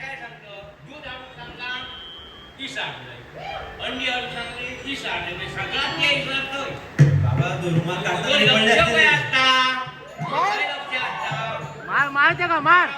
काय सांगतो? दूध आणून सांगला ती सांगले अंडी आणून सांगली ती सांगले म्हणजे सगळ्यात ते असता मार मारते का मार.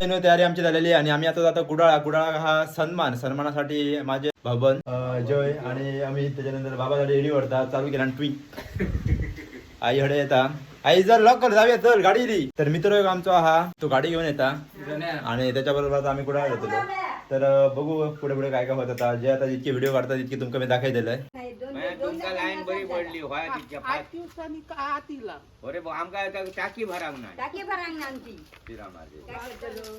तयारी आमची झालेली आणि आम्ही आता जातो गुडाळा गुडाळा हा सन्मान सन्मानासाठी माझे भाबन जय आणि आम्ही त्याच्यानंतर बाबासाठी एडी वरता चालू केला ट्विंग आई हडे येता आई जर लॉक जाऊया चल गाडी इली तर मित्र आमचा हा तो गाडी घेऊन येता आणि त्याच्याबरोबर आता आम्ही कुडाळा जातो तर बघू पुढे पुढे काय काय होत आता जे आता जितके व्हिडिओ काढतात तितके तुमका मी दाखवलेलं आहे तिच्या पाय आठ दिवसांनी का आतीला अरे भाऊ आमका आता टाकी भराव नाही. टाकी भरांग आमची. काय करतलो?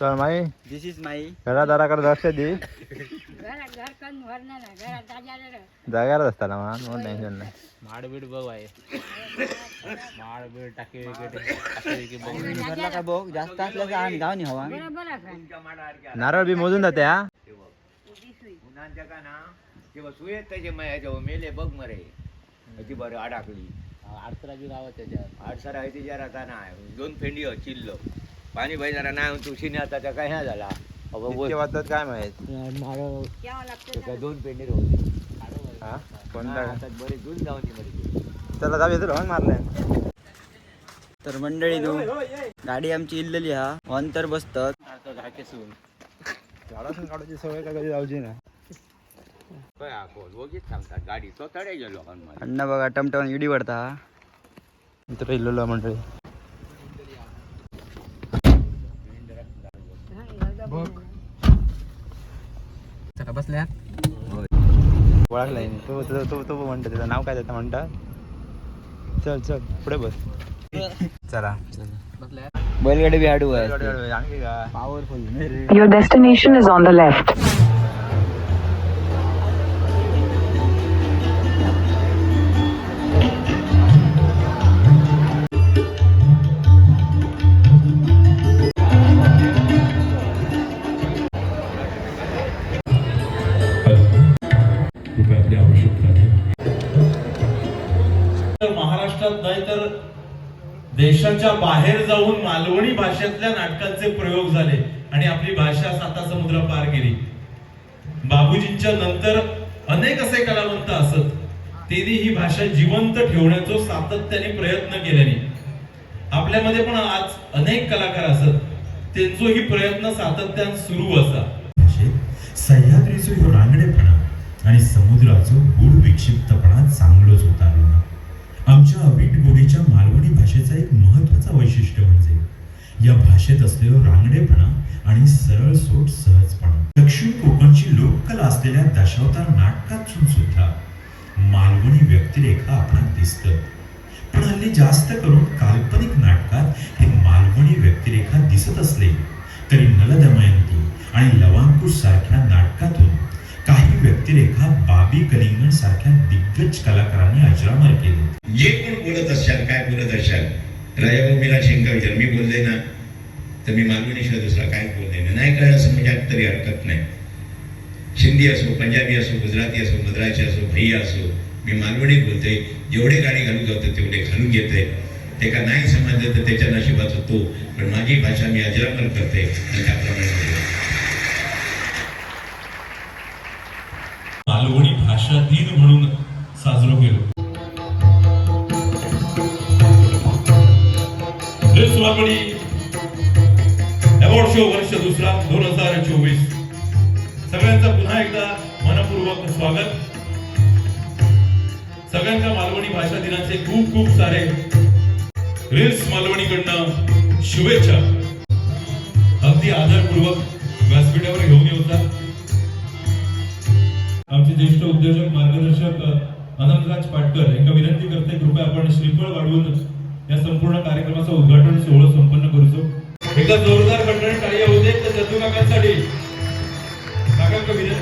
चल माई. दिस इज माई घरादाराकडे लक्ष दे. घर करून भरणार. घरात असता ना मान नो टेन्शन नाही. माडबीड बघ आहे. माडबीड टाके वगैरे जाग्याला- बघ. जास्त असल्याचं आम्ही गाव नाही हवा? बरोबर आहे नारळ बी मोजून जाते हा? उन्हाच्या का ना तेव्हा सुयेत त्याचे मेले बघ मरे. अशी बरं अडाकली. अडसरा बी गावात त्याच्यात. आडसर आहे तिच्या राहता नाही दोन फेंडी हो चिल्लो. पाणी भाई जरा नाही तुळशीने आता त्या काय नाही झाला. वाजतात काय माहीत? ते? दोन पेंडी होती हा? कोणता आता बरे दूर जाऊन दे बरे तुला हॉर्न मारलाय. तर मंडळी तू गाडी आमची इल्लेली हा. वन तर बसतात. झाडातून काढायची सवय का कधी जाऊची ना? काय आको दोघीच सांगतात गाडी तो तडे गेलो हनुमान अण्णा बघा टमटम इडी पडता हा मित्र इल्लो मंडळी बसल्या ओळखलाय मी. तो तो तो तो म्हणतो त्याचं नाव काय त्याचं म्हणतात चल चल पुढे बस चला बैलगाडी बी हाडू आहे powerful Your destination is on the left. देशाच्या बाहेर जाऊन मालवणी भाषेतल्या नाटकांचे प्रयोग झाले आणि आपली भाषा साता समुद्र पार गेली बाबूजींच्या नंतर अनेक असे कलावंत असत. त्यांनी ही भाषा जिवंत ठेवण्याचा सातत्याने प्रयत्न केल्याने. आपल्यामध्ये पण आज अनेक कलाकार असत. त्यांचो ही प्रयत्न सातत्यान सुरू असा. म्हणजे सह्याद्रीचो ह्यो रांगडेपणा आणि समुद्राचो गुढ विक्षिप्तपणा चांगलोच उतारलो. ना आमच्या अवीट मालवणी भाषेचा एक महत्त्वाचा वैशिष्ट्य म्हणजे या भाषेत असलेलो रांगडेपणा आणि सरळ सोट सहजपणा. दक्षिण कोकणची लोककला असलेल्या दशावतार नाटकातून सुद्धा मालवणी व्यक्तिरेखा आपणाक दिसतं पण हल्ली जास्त करून काल्पनिक नाटकात हे मालवणी व्यक्तिरेखा दिसत असले तरी नलदमयंती आणि लवांकुश सारख्या नाटकातून व्यक्तिरेखा बाबी कलिंगण सारख्या दिग्गज कलाकारांनी अजरामर केले. जे कोण बोलत असाल काय बोलत असाल राजाभाऊमीला शंका विचार मी बोलले ना तर मी मालवणीशिवाय दुसरा काय बोलले नाही. नाही कळलं असं म्हणजे तरी हरकत नाही. सिंधी असो पंजाबी असो गुजराती असो मद्रासी असो भैया असो मी मालवणीत बोलते जेवढे गाणी घालू जातं तेवढे घालून घेते ते का नाही समजलं तर त्याच्या नशिबात होतो पण माझी भाषा मी अजरामर करते आणि त्याप्रमाणे सगळ्यांचं पुन्हा एकदा मनपूर्वक स्वागत. सगळ्यांच्या मालवणी भाषा दिनाचे खूप खूप सारे मालवणी मालवणीकडनं शुभेच्छा. अगदी आदरपूर्वक व्यासपीठावर घेऊन येऊचा आमचे ज्येष्ठ उद्योजक मार्गदर्शक अनंतराज पाटकर यांना विनंती करते कृपया आपण श्रीफळ वाढवून या संपूर्ण कार्यक्रमाचं उद्घाटन सोहळा संपन्न करूचो. एकदा जोरदार खटणी टाळी होऊ दे तर चंदू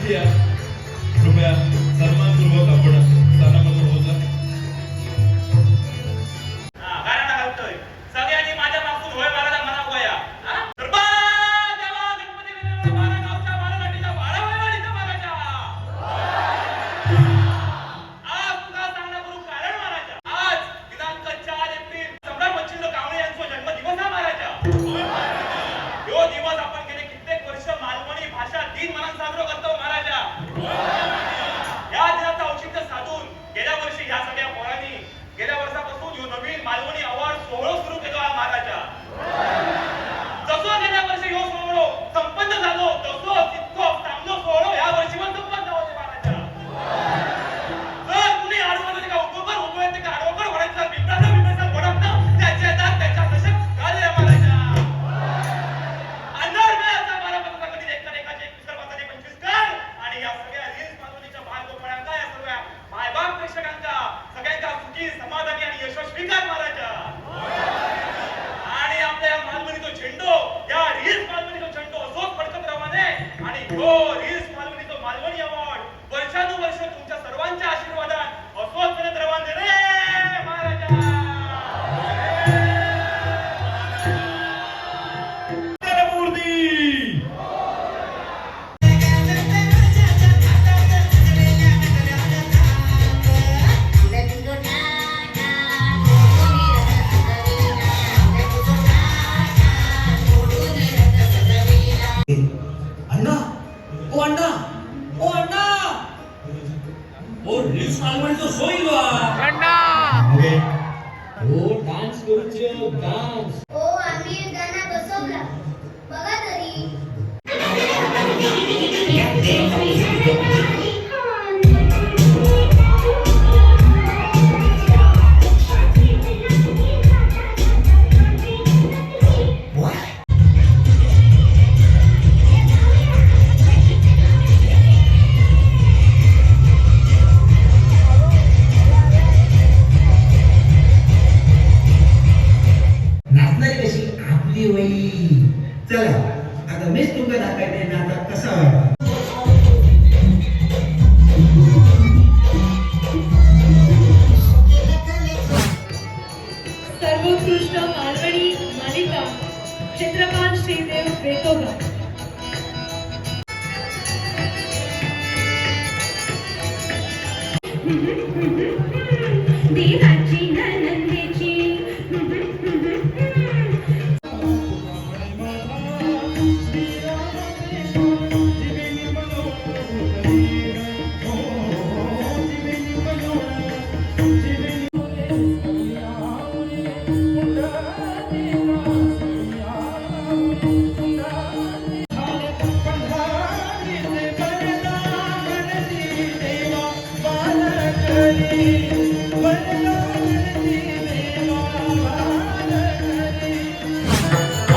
Yeah. हो डान्स करूचे डान्स ओ आम्ही गाणं बसवला बघा तरी 嗯嗯，你。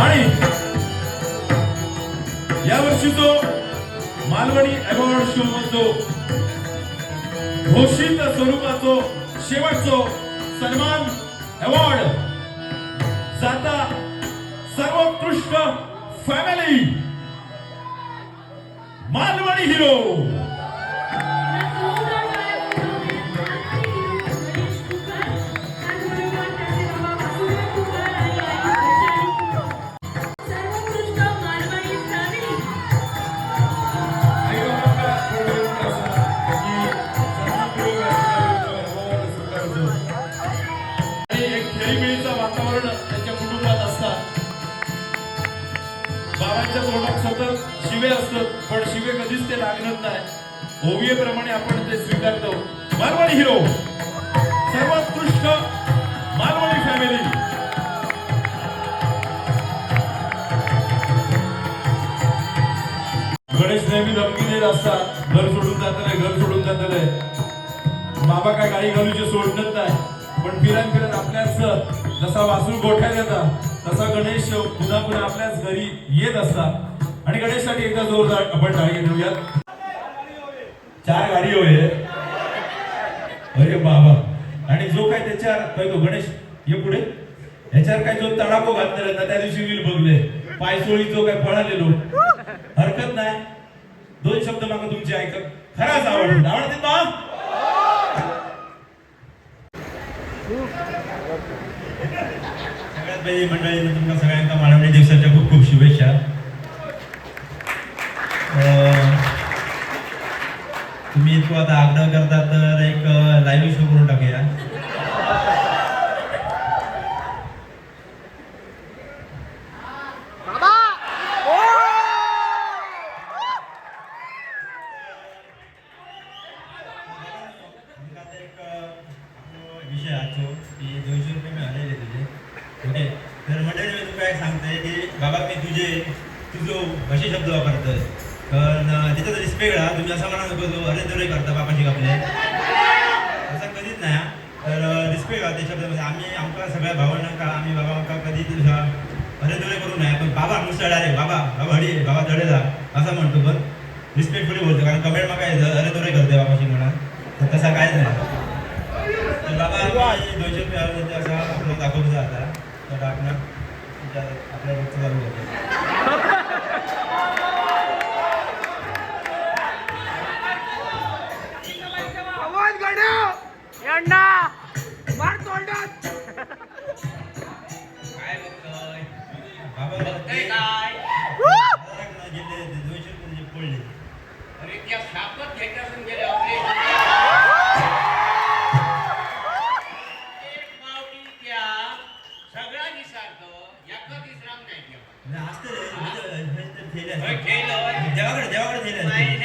आणि यावर्षी जो मालवणी अवॉर्ड शो म्हणतो घोषित स्वरूपाचो शेवटचो सन्मान अवॉर्ड. जाता सर्वोत्कृष्ट फॅमिली मालवणी हिरो. शिवे कधीच ते लागणार नाही. ओवियेप्रमाणे आपण ते स्वीकारतो. मालवणी हिरो सर्वोत्कृष्ट मालवणी फॅमिली गणेश नेहमी धमकी देत असतात. घर सोडून जाताना घर सोडून जाताना बाबा काय गाडी घालूचे सोडणत नाही. पण फिरत फिरत आपल्याच जसा वासरू गोठ्यात येतात तसा गणेश पुन्हा पुन्हा आपल्याच घरी येत असतात. आणि गणेशसाठी एकदा जोरदार आपण टाळी घेऊयात. चार गाडी होय. अरे बाबा. आणि जो काय त्याच्यावर काय तो गणेश ये पुढे. याच्यावर काय जो तडाखो घातलेला ना त्या दिवशी विल बघले. पायसोळी जो काय पळालेलो. हरकत नाही. दोन शब्द माग तुमचे ऐकत खराच आवडत आवडते ना? सगळ्यात पहिली मंडळी तुमच्या सगळ्यांना मानवणी दिवसाच्या खूप खूप शुभेच्छा. आता आग्रह करता तर एक लाईव्ह शो करून टाकूया. विषय आजचो की दोनशे रुपये तुझे. ओके? तर मंडळी मी तुका एक सांगते की बाबा मी तुझे तुझो असे शब्द वापरतोय. कारण अं, त्याच्यात रिस्पेक्ट हा तुम्ही असं म्हणा नको अरे तर करता बापाशी आपले असं कधीच नाही तर रिस्पेक्ट हा त्या शब्दामध्ये आम्ही आमका सगळ्या भावनांका आम्ही बाबा आमका कधी तुझा अरे तुरे करू नये पण बाबा नुसतं डायरेक्ट बाबा बाबा हडी बाबा चढेला असं म्हणतो पण. रिस्पेक्टफुली बोलतो कारण कमेंट मग काय अरे तुरे करते बाबाशी म्हणा तर तसा कायच नाही. तर बाबा दोनशे रुपये आले ते असं आपलं दाखवतो आता. तर आपण आपल्या रोजचं चालू होतं अण्णा मार तोंडात! काय बघतोय बघतोय काय गेले दोनशे रुपये पडले अरे त्या शापत घेतल्यासून गेले आपले देवाकडे देवाकडे दिलं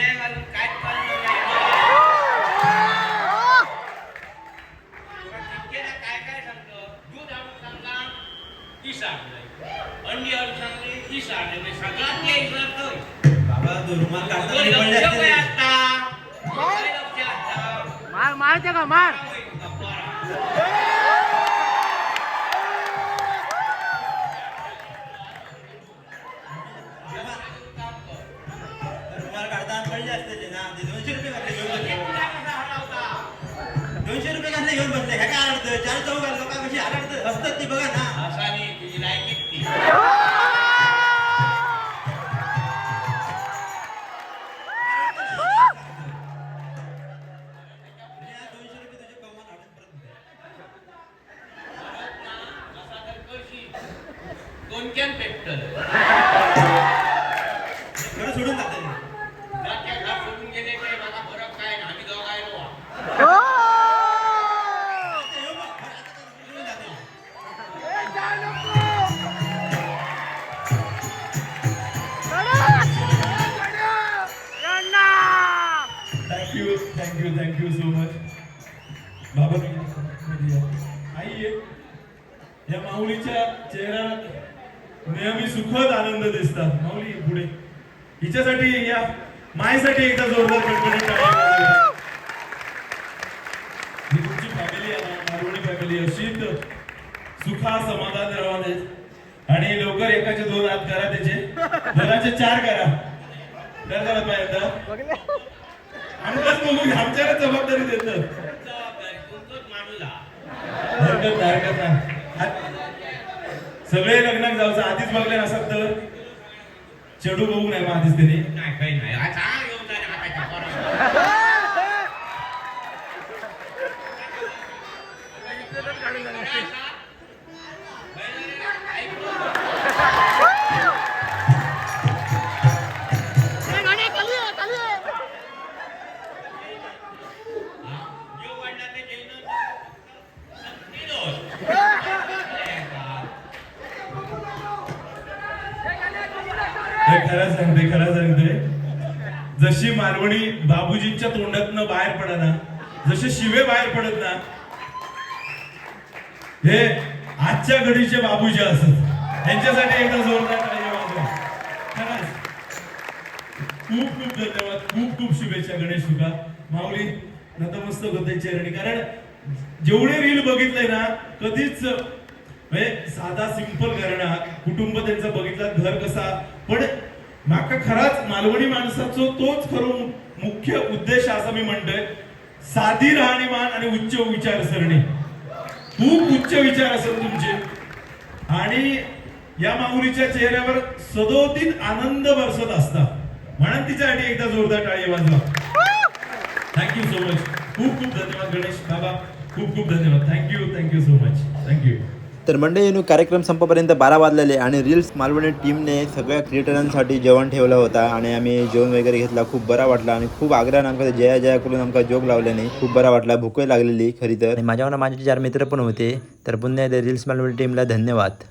सांगली म्हणजे बाबा रुमाल मार मारते का मार. दोनक्यान पेटल खरं सोडून जाते. जात्या घर सोडून गेले ते मला फरक काय ना आम्ही दोघायलो thank you thank you thank you so much बाबा आई. या माऊलीच्या चेहऱ्याला नेहमी सुखद आनंद दिसतात. माऊली पुढे. हिच्यासाठी या मायसाठी एकदा जोरदार कडकडीत टाळ्या ही तुमची फॅमिली आहे ना, फॅमिली अशीच सुखा समाधान राहू दे आणि लवकर एकाचे दोन हात करा त्याचे. दोनाचे चार करा. तर करत पाहिजे आमच्याच बघू आमच्याला जबाबदारी देत जबाबदारी तुमचंच हरकत नाही हरकत नाही. सगळे लग्नात जायचं आधीच बघले नसत तर? चेडू बघू नाही मग आधीच त्यांनी. नाही काही नाही. सांगते खरं सांगते जशी मालवणी बाबूजींच्या तोंडातनं बाहेर पडना जसे शिवे बाहेर पडत ना हे आजच्या घडीचे बाबूजी असत त्यांच्यासाठी एकदा जोरदार टाळ्या खूप खूप धन्यवाद खूप खूप शुभेच्छा गणेश तुका. माऊली नतमस्तक होते चरणी. कारण जेवढे रील बघितले ना कधीच म्हणजे साधा सिंपल घराणा कुटुंब त्यांचं बघितलं घर कसा पण माका खराच मालवणी माणसाचो तोच खरो मुख्य उद्देश असा मी म्हणतोय. साधी राहणीमान आणि उच्च विचारसरणी. खूप उच्च विचार असेल तुमचे. आणि या माऊलीच्या चेहऱ्यावर सदोदित आनंद बरसत असता. म्हणून तिच्यासाठी एकदा जोरदार टाळी वाजवा. थँक्यू सो मच खूप खूप धन्यवाद गणेश बाबा. खूप खूप धन्यवाद. Thank you thank you so much thank you तर मंडळी कार्यक्रम संपपर्यंत बारा वाजलेले आणि रील्स मालवणी टीमने सगळ्या क्रिएटरांसाठी जेवण ठेवलं होता आणि आम्ही जेवण वगैरे घेतला. खूप बरा वाटला आणि खूप आग्रहानं आमका जया जया करून आमका जोग लावल्याने खूप बरा वाटला. भूकही लागलेली खरी तर. माझ्यावर माझे चार मित्र पण होते. तर पुन्हा रील्स मालवणी टीमला धन्यवाद.